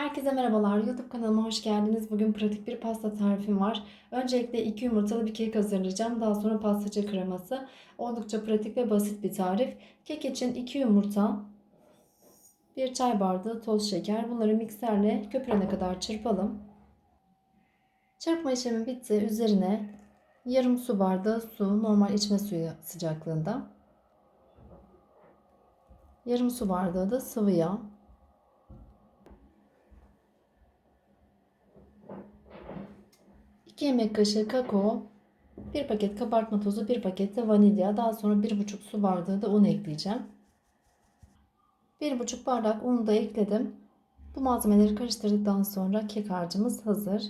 Herkese merhabalar. YouTube kanalıma hoş geldiniz. Bugün pratik bir pasta tarifim var. Öncelikle 2 yumurtalı bir kek hazırlayacağım. Daha sonra pastacı kreması. Oldukça pratik ve basit bir tarif. Kek için 2 yumurta, 1 çay bardağı toz şeker. Bunları mikserle köpürene kadar çırpalım. Çırpma işlemi bitti. Üzerine yarım su bardağı su, normal içme suyu sıcaklığında. Yarım su bardağı da sıvı yağ. 2 yemek kaşığı kakao, 1 paket kabartma tozu, 1 paket de vanilya, daha sonra 1,5 su bardağı da un ekleyeceğim. 1,5 bardak unu da ekledim. Bu malzemeleri karıştırdıktan sonra kek harcımız hazır.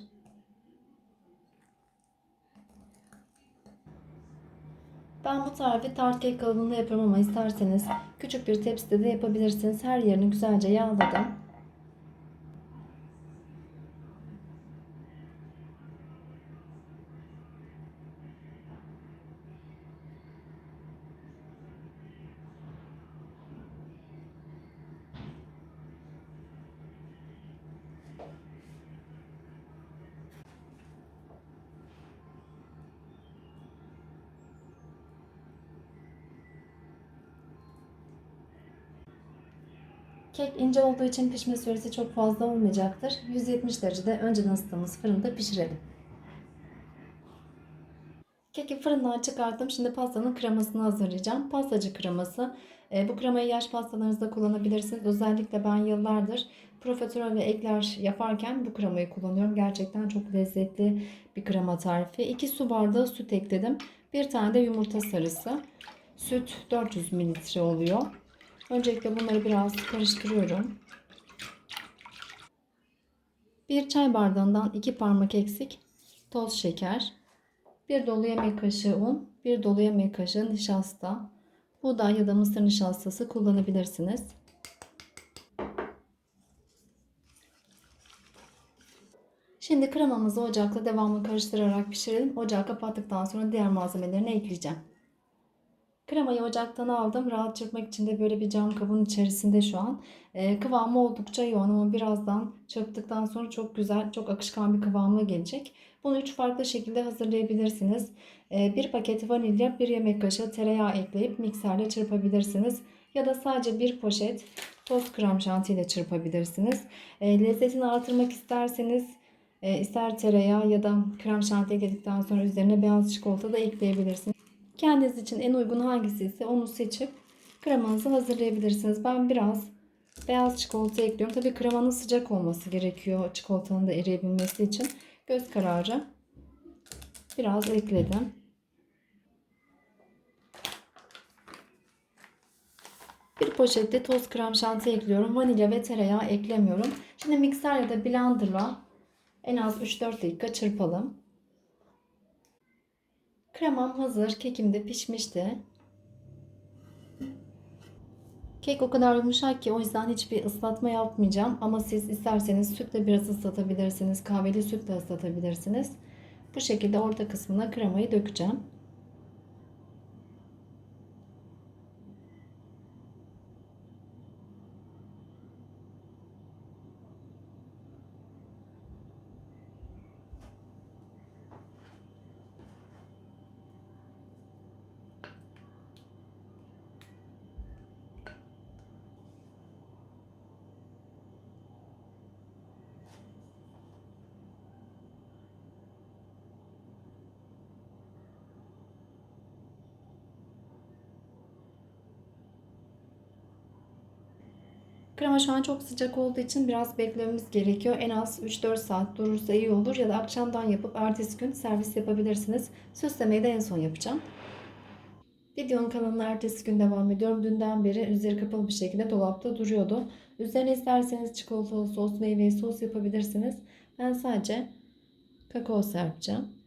Ben bu tarifi tart kek kalıbında yapıyorum ama isterseniz küçük bir tepside de yapabilirsiniz. Her yerini güzelce yağladım. Kek ince olduğu için pişme süresi çok fazla olmayacaktır. 170 derecede önceden ısıttığımız fırında pişirelim. Keki fırından çıkarttım. Şimdi pastanın kremasını hazırlayacağım. Pastacı kreması. E, bu kremayı yaş pastalarınızda kullanabilirsiniz. Özellikle ben yıllardır profiterol ve ekler yaparken bu kremayı kullanıyorum. Gerçekten çok lezzetli bir krema tarifi. 2 su bardağı süt ekledim. Bir tane de yumurta sarısı. Süt 400 mililitre oluyor. Öncelikle bunları biraz karıştırıyorum. Bir çay bardağından iki parmak eksik toz şeker, bir dolu yemek kaşığı un, bir dolu yemek kaşığı nişasta, buğday ya da mısır nişastası kullanabilirsiniz. Şimdi kremamızı ocakta devamlı karıştırarak pişirelim. Ocağı kapattıktan sonra diğer malzemelerini ekleyeceğim. Kremayı ocaktan aldım. Rahat çırpmak için de böyle bir cam kabın içerisinde şu an. E, kıvamı oldukça yoğun ama birazdan çırptıktan sonra çok güzel, çok akışkan bir kıvamı gelecek. Bunu üç farklı şekilde hazırlayabilirsiniz. E, bir paket vanilya, bir yemek kaşığı tereyağı ekleyip mikserle çırpabilirsiniz. Ya da sadece bir poşet toz krem şanti ile çırpabilirsiniz. E, lezzetini artırmak isterseniz e, ister tereyağı ya da krem şanti ekledikten sonra üzerine beyaz çikolata da ekleyebilirsiniz. Kendiniz için en uygun hangisi ise onu seçip kremanızı hazırlayabilirsiniz. Ben biraz beyaz çikolata ekliyorum. Tabii kremanın sıcak olması gerekiyor çikolatanın da eriyebilmesi için. Göz kararı biraz ekledim. Bir poşette toz krem şanti ekliyorum. Vanilya ve tereyağı eklemiyorum. Şimdi mikser ya da blenderla en az 3-4 dakika çırpalım. Kremam hazır. Kekim de pişmişti. Kek o kadar yumuşak ki o yüzden hiçbir ıslatma yapmayacağım. Ama siz isterseniz sütle biraz ıslatabilirsiniz. Kahveli sütle ıslatabilirsiniz. Bu şekilde orta kısmına kremayı dökeceğim. Krema şu an çok sıcak olduğu için biraz beklememiz gerekiyor. En az 3-4 saat durursa iyi olur ya da akşamdan yapıp ertesi gün servis yapabilirsiniz. Süslemeyi de en son yapacağım. Videonun kanalına ertesi gün devam ediyorum. Dünden beri üzeri kapalı bir şekilde dolapta duruyordu. Üzerine isterseniz çikolatalı sos, meyveli sos yapabilirsiniz. Ben sadece kakao serpeceğim.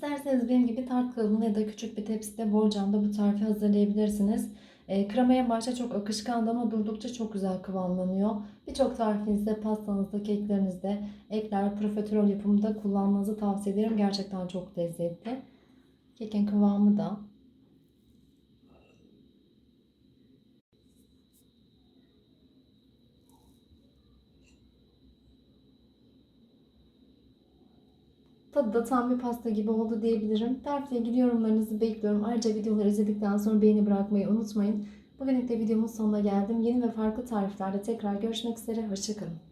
İsterseniz benim gibi tart kalıbında ya da küçük bir tepside borcamda bu tarifi hazırlayabilirsiniz. E, krema en başta çok akışkandı ama durdukça çok güzel kıvamlanıyor. Birçok tarifinizde, pastanızda, keklerinizde ekler, profiterol yapımında kullanmanızı tavsiye ederim. Gerçekten çok lezzetli. Kekin kıvamı da Tadı da tam bir pasta gibi oldu diyebilirim. Tarifle ilgili yorumlarınızı bekliyorum. Ayrıca videoları izledikten sonra beğeni bırakmayı unutmayın. Bugünlük de videomun sonuna geldim. Yeni ve farklı tariflerde tekrar görüşmek üzere. Hoşçakalın.